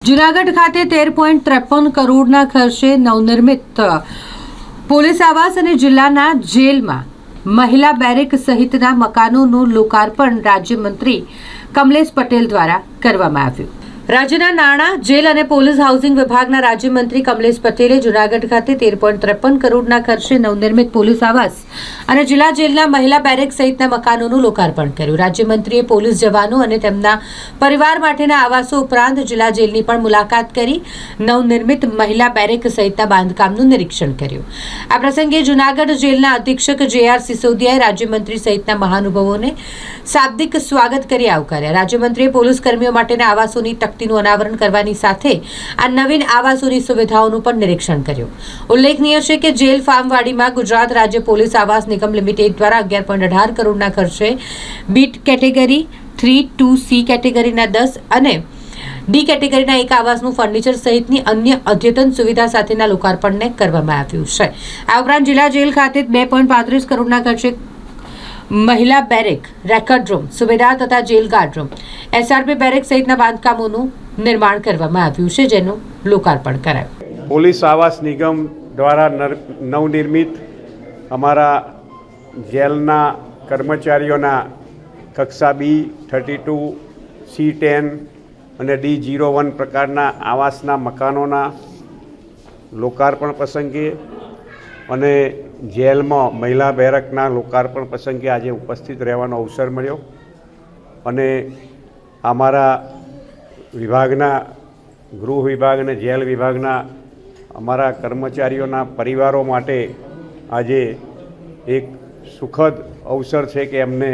જુનાગઢ ખાતે તેર પોઈન્ટ ત્રેપન કરોડના ખર્ચે નવનિર્મિત પોલીસ આવાસ અને જિલ્લાના જેલમાં મહિલા બેરેક સહિતના મકાનોનું લોકાર્પણ રાજ્યમંત્રી કમલેશ પટેલ દ્વારા કરવામાં આવ્યું. રાજ્યના નાણાં, જેલ અને પોલીસ હાઉસિંગ વિભાગના રાજ્યમંત્રી કમલેશ પટેલે જુનાગઢ ખાતે તેર પોઈન્ટ ત્રેપન કરોડના ખર્ચે નવનિર્મિત પોલીસ આવાસ અને જિલ્લા જેલના મહિલા બેરેક સહિતના મકાનોનું લોકાર્પણ કર્યું. રાજ્યમંત્રીએ પોલીસ જવાનો અને તેમના પરિવાર માટેના આવાસો ઉપરાંત જિલ્લા જેલની પણ મુલાકાત કરી નવનિર્મિત મહિલા બેરેક સહિતના બાંધકામનું નિરીક્ષણ કર્યું. આ પ્રસંગે જુનાગઢ જેલના અધિક્ષક જે આર સિસોદિયાએ રાજ્યમંત્રી સહિતના મહાનુભાવોને શાબ્દિક સ્વાગત કરી આવકાર્યા. રાજ્યમંત્રીએ પોલીસ કર્મીઓ માટેના આવાસોની તકતીનું અનાવરણ કરવાની સાથે આ નવીન આવાસોની સુવિધાઓનું પણ નિરીક્ષણ કર્યું. ઉલ્લેખનીય છે કે જેલ ફાર્મવાડીમાં ગુજરાત રાજ્ય પોલીસ આવાસ નિગમ લિમિટેડ દ્વારા અગિયાર પોઈન્ટ અઢાર કરોડના ખર્ચે બીટ કેટેગરી, થ્રી, ટુ, સી કેટેગરીના દસ અને ડી કેટેગરીના એક આવાસનું ફર્નિચર સહિતની અન્ય અદ્યતન સુવિધા સાથેના લોકાર્પણને કરવામાં આવ્યું છે. આ ઉપરાંત જિલ્લા જેલ ખાતે બે પોઈન્ટ પાંત્રીસ કરોડના ખર્ચે મહિલા બેરેક, રેકર્ડ રૂમ, સુબેદાર તથા jail guard room. SRP barrack સહિતના બાંધકામોનું નિર્માણ કરવામાં આવ્યું છે, જેનું લોકાર્પણ કરાયું. પોલીસ આવાસ નિગમ દ્વારા નર- નવનિર્મિત અમારા જેલના કર્મચારીઓના કક્ષા B thirty two, C ten અને ડી જીરો વન પ્રકારના આવાસના મકાનોના લોકાર્પણ પ્રસંગે અને જેલમાં મહિલા બેરકના લોકાર્પણ પ્રસંગે આજે ઉપસ્થિત રહેવાનો અવસર મળ્યો. અને અમારા વિભાગના, ગૃહ વિભાગ અને જેલ વિભાગના અમારા કર્મચારીઓના પરિવારો માટે આજે એક સુખદ અવસર છે કે એમને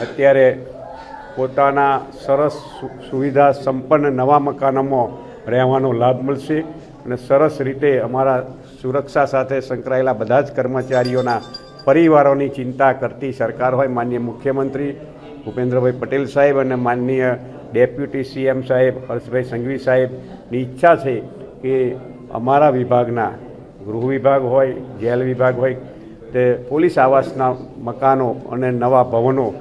અત્યારે પોતાના સરસ સુવિધા સંપન્ન નવા મકાનોમાં રહેવાનો લાભ મળશે. અને સરસ રીતે અમારા સુરક્ષા સાથે સંકળાયેલા બધા જ કર્મચારીઓના પરિવારોની ચિંતા કરતી સરકાર હોય માનનીય મુખ્યમંત્રી ભૂપેન્દ્રભાઈ પટેલ સાહેબ અને માનનીય ડેપ્યુટી સીએમ સાહેબ હર્ષભાઈ સંઘવી સાહેબની ઈચ્છા છે કે અમારા વિભાગના ગૃહ વિભાગ હોય, જેલ વિભાગ હોય, તે પોલીસ આવાસના મકાનો અને નવા ભવનો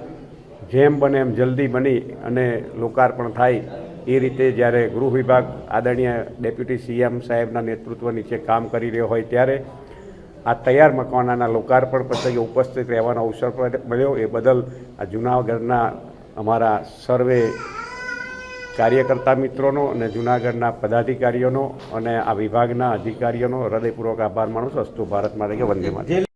જેમ બને એમ જલ્દી બની અને લોકાર્પણ થાય એ રીતે જ્યારે ગૃહ વિભાગ આદરણીય ડેપ્યુટી સીએમ સાહેબના નેતૃત્વ નીચે કામ કરી રહ્યો હોય ત્યારે આ તૈયાર મકાનોના લોકાર્પણ પ્રસંગે ઉપસ્થિત રહેવાનો અવસર પણ મળ્યો. એ બદલ આ જૂનાગઢના અમારા સર્વે કાર્યકર્તા મિત્રોનો અને જૂનાગઢના પદાધિકારીઓનો અને આ વિભાગના અધિકારીઓનો હૃદયપૂર્વક આભાર માનું છું. અસ્તુ ભારત માટે કે વંદે માતરમ